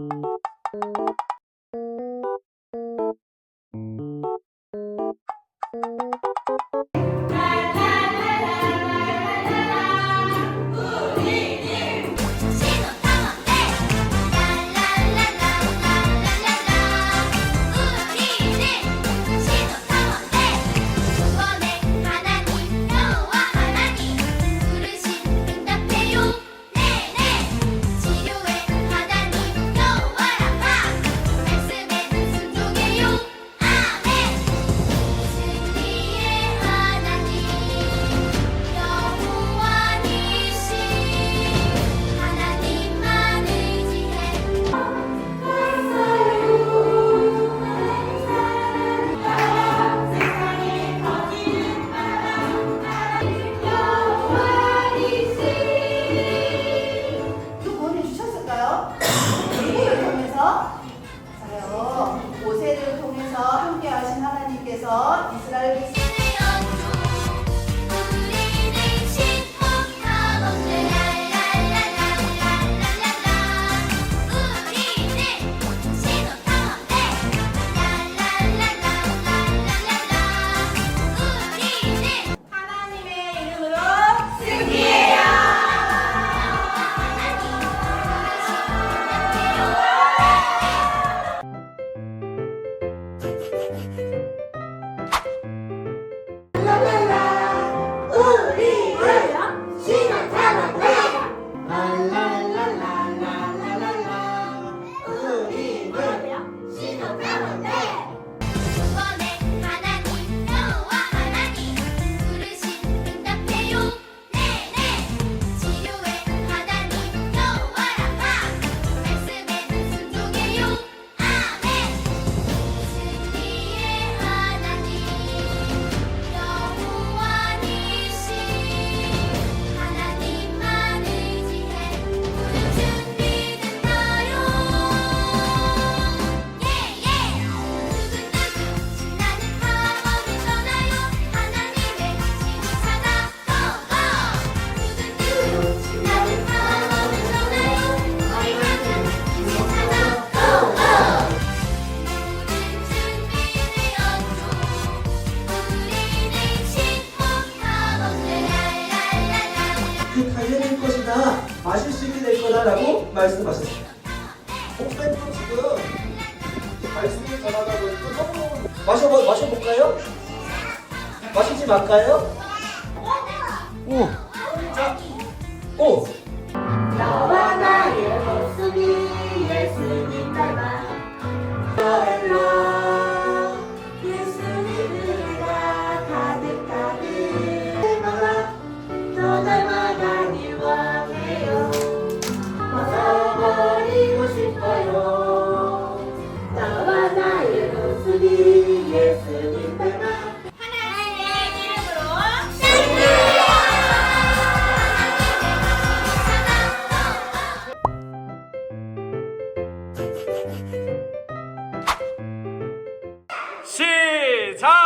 you 하나님께서 이스라엘 백성 마셔보, 마셔볼까요? 마시지 말까요? 오! 자, 오! 여와 나의 모습이 예수님 닮아 별로 시작!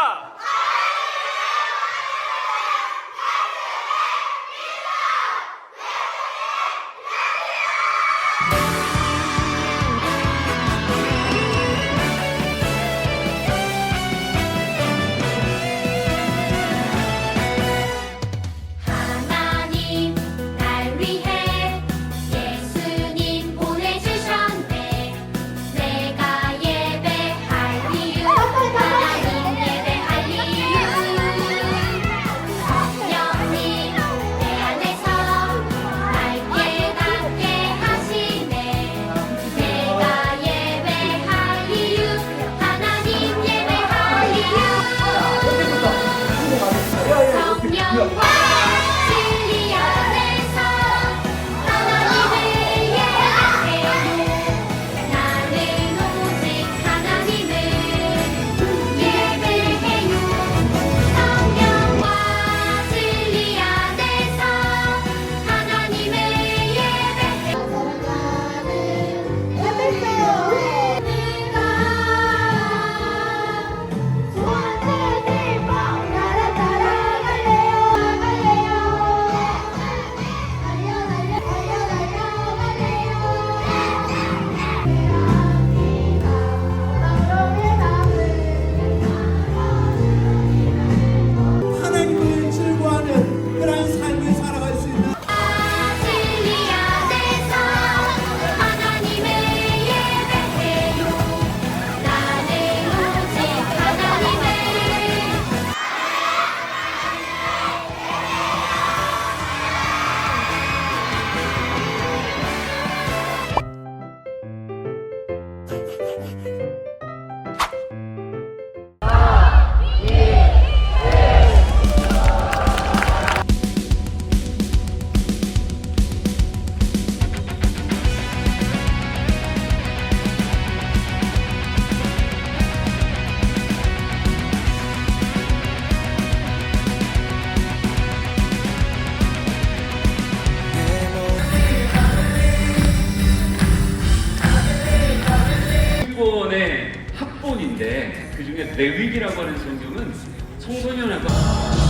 있는데 그 중에 레위기라고 하는 성경은 청소년하고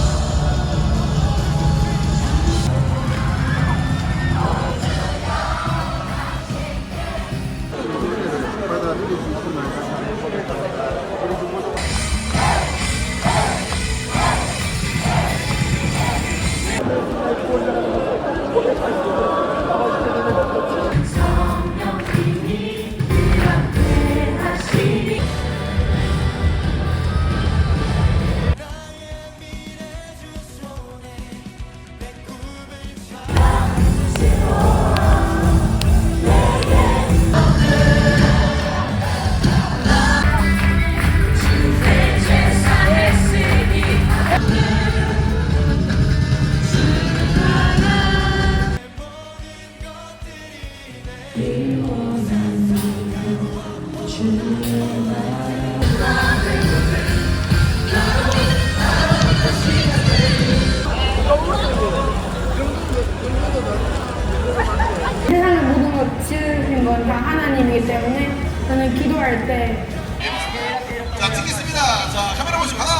하기 때문에 저는 기도할 때 자 찍겠습니다. 자 카메라 보시고. 하나